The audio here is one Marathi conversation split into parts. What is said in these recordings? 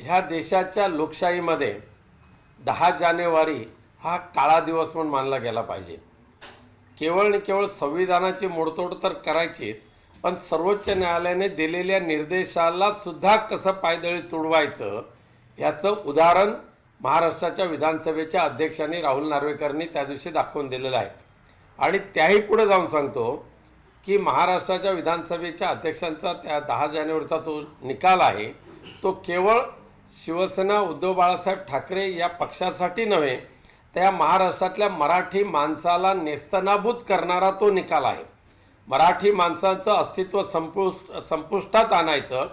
ह्या देशाच्या लोकशाहीमध्ये दहा जानेवारी हा काळा दिवस म्हणून मानला गेला पाहिजे. केवळ आणि केवळ संविधानाची मोडतोड तर करायचीच पण सर्वोच्च न्यायालयाने दिलेल्या निर्देशाला सुद्धा कसं पायदळी तुडवायचं याचं उदाहरण महाराष्ट्राच्या विधानसभेच्या अध्यक्षांनी राहुल नार्वेकरनी त्या दिवशी दाखवून दिलेलं आहे. आणि त्याही पुढे जाऊन सांगतो की महाराष्ट्राच्या विधानसभेच्या अध्यक्षांचा त्या दहा जानेवारीचा जो निकाल आहे तो केवळ शिवसेना उद्धव बाळासाहेब ठाकरे या पक्षासाठी नव्हे तर या महाराष्ट्रातल्या मराठी माणसाला नेस्तनाबूत करणारा तो निकाल आहे. मराठी माणसांचं अस्तित्व संपुष्ट संपुष्टात आणायचं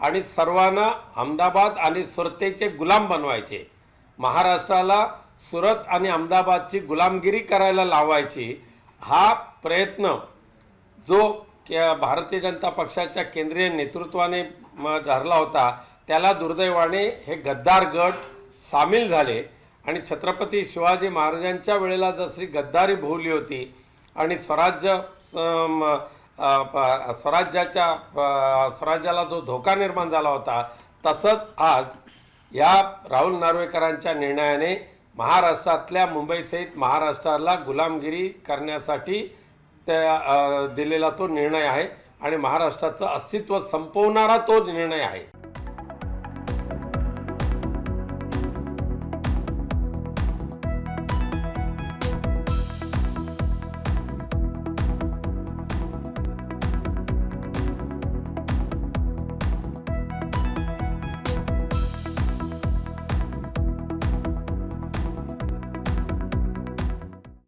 आणि सर्वांना अहमदाबाद आणि सुरतेचे गुलाम बनवायचे. महाराष्ट्राला सुरत आणि अहमदाबादची गुलामगिरी करायला लावायची हा प्रयत्न जो के भारतीय जनता पक्षाच्या केंद्रीय नेतृत्वाने धरला होता त्याला दुर्दैवाने हे गद्दार गट सामील झाले आणि छत्रपती शिवाजी महाराजांच्या वेळेला जशी गद्दारी भोवली होती आणि स्वराज्य म, स्वराज्याच्या स्वराज्याला जो धोका निर्माण झाला होता तसंच आज या राहुल नार्वेकरांच्या निर्णयाने महाराष्ट्रातल्या मुंबईसहित महाराष्ट्राला गुलामगिरी करण्यासाठी त्या दिलेला तो निर्णय आहे आणि महाराष्ट्राचं अस्तित्व संपवणारा तो निर्णय आहे.